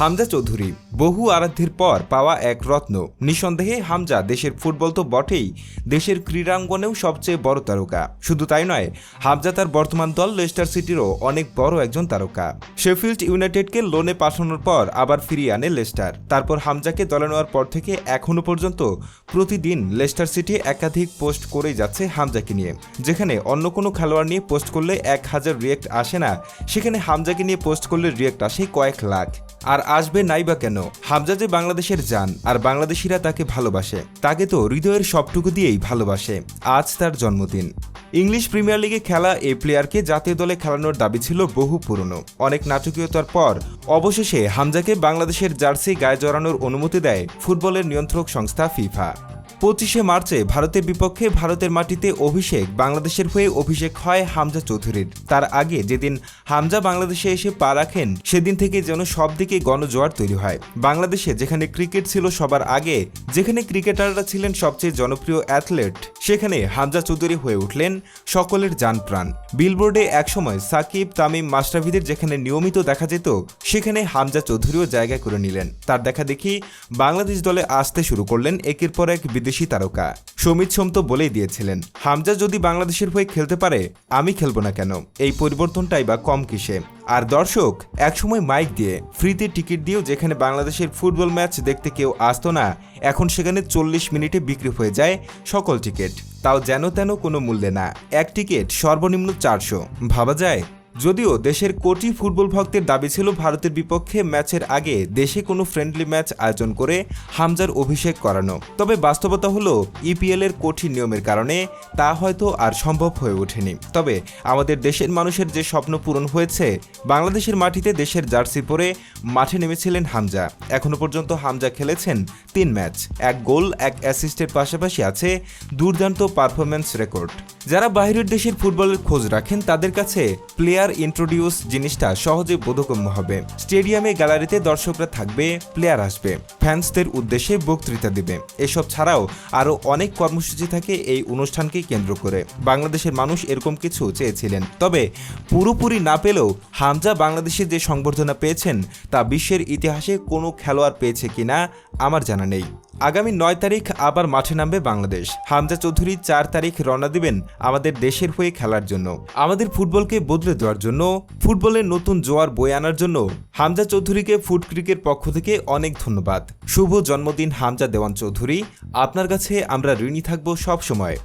হামজা চৌধুরী বহু আরাধ্যের পর পাওয়া এক রত্ন। নিঃসন্দেহে হামজা দেশের ফুটবল তো বটেই, দেশের ক্রীড়াঙ্গনেও সবচেয়ে বড় তারকা। শুধু তাই নয়, হামজা তার বর্তমান দল লেস্টার সিটিরও অনেক বড় একজন তারকা। শেফিল্ড ইউনাইটেডকে লোনে পাঠানোর পর আবার ফিরিয়ে আনে লেস্টার। তারপর হামজাকে দলে নেওয়ার পর থেকে এখনও পর্যন্ত প্রতিদিন লেস্টার সিটি একাধিক পোস্ট করেই যাচ্ছে হামজাকে নিয়ে। যেখানে অন্য কোনো খেলোয়াড় নিয়ে পোস্ট করলে এক হাজার রিয়েক্ট আসে না, সেখানে হামজাকে নিয়ে পোস্ট করলে রিয়েক্ট আসে কয়েক লাখ। আর আসবে নাই বা কেন? হামজা যে বাংলাদেশের যান আর বাংলাদেশিরা তাকে ভালোবাসে। তাকে তো হৃদয়ের সবটুকু দিয়েই ভালোবাসে। আজ তার জন্মদিন। ইংলিশ প্রিমিয়ার লিগে খেলা এই প্লেয়ারকে জাতীয় দলে খেলানোর দাবি ছিল বহু পুরনো। অনেক নাটকীয়তার পর, অবশেষে হামজাকে বাংলাদেশের জার্সি গায়ে জড়ানোর অনুমতি দেয় ফুটবলের নিয়ন্ত্রক সংস্থা ফিফা। পঁচিশে মার্চে ভারতের বিপক্ষে ভারতের মাটিতে অভিষেক বাংলাদেশের হয়ে অভিষেক হয় হামজা চৌধুরীর। তার আগে যেদিন হামজা বাংলাদেশে এসে পা রাখেন, সেদিন থেকে যেন সব দিকে গণজোয়ার তৈরি হয়। বাংলাদেশে যেখানে ক্রিকেট ছিল সবার আগে, যেখানে ক্রিকেটাররা ছিলেন সবচেয়ে জনপ্রিয় অ্যাথলেট, সেখানে হামজা চৌধুরী হয়ে উঠলেন সকলের যান প্রাণ। বিলবোর্ডে একসময় সাকিব, তামিম মাস্টারভিদের যেখানে নিয়মিত দেখা যেত, সেখানে হামজা চৌধুরীও জায়গা করে নিলেন। তার দেখা দেখি বাংলাদেশ দলে আসতে শুরু করলেন, একের পর এক বিদেশি তারকা। সমিত সোম তো বলেই দিয়েছিলেন, হামজা যদি বাংলাদেশের হয়ে খেলতে পারে, আমি খেলব না কেন? এই পরিবর্তনটাই বা কম কিসে? আর দর্শক, একসময় মাইক দিয়ে, ফ্রিতে টিকিট দিয়েও যেখানে বাংলাদেশের ফুটবল ম্যাচ দেখতে কেউ আসতো না, এখন সেখানে চল্লিশ মিনিটে বিক্রি হয়ে যায় সকল টিকিট। তাও যেন তেন কোনো মূল্যে না। এক টিকিট সর্বনিম্ন চারশো। ভাবা যায় যদিও দেশের কোটি ফুটবল ভক্তের দাবি ছিল ভারতের বিপক্ষে ম্যাচের আগে দেশে কোনো ফ্রেন্ডলি ম্যাচ আয়োজন করে হামজার অভিষেক করানো। তবে বাস্তবতা হলো ইপিএল এর কঠিন নিয়মের কারণে তা হয়তো আর সম্ভব হয়ে ওঠেনি। তবে আমাদের দেশের মানুষের যে স্বপ্ন পূরণ হয়েছে, বাংলাদেশের মাটিতে দেশের জার্সি পরে মাঠে নেমেছিলেন হামজা। এখনও পর্যন্ত হামজা খেলেছেন তিন ম্যাচ। এক গোল, এক অ্যাসিস্টের পাশাপাশি আছে দুর্দান্ত পারফরমেন্স রেকর্ড যারা বাইরের দেশের ফুটবলের খোঁজ রাখেন, তাদের কাছে প্লেয়ার ইন্ট্রোডিউস জিনিসটা সহজে বোধগম্য হবে। স্টেডিয়ামে গ্যালারিতে দর্শকরা থাকবে প্লেয়ার আসবে ফ্যান্সদের উদ্দেশ্যে বক্তৃতা দেবে। এসব ছাড়াও আরও অনেক কর্মসূচি থাকে এই অনুষ্ঠানকে কেন্দ্র করে। বাংলাদেশের মানুষ এরকম কিছু চেয়েছিলেন। তবে পুরোপুরি না পেলেও হামজা বাংলাদেশে যে সংবর্ধনা পেয়েছেন, তা বিশ্বের ইতিহাসে কোনো খেলোয়াড় পেয়েছে কিনা আমার জানা নেই। আগামী নয় তারিখ আবার মাঠে নামবে বাংলাদেশ। হামজা চৌধুরী চার তারিখ রওনা দিবেন আমাদের দেশের হয়ে খেলার জন্য। আমাদের ফুটবলকে বদলে দেওয়ার জন্য, ফুটবলের নতুন জোয়ার বয়ে আনার জন্য হামজা চৌধুরীকে ফুড ক্রিকের পক্ষ থেকে অনেক ধন্যবাদ। শুভ জন্মদিন, হামজা দেওয়ান চৌধুরী। আপনার কাছে আমরা ঋণী থাকব সব সময়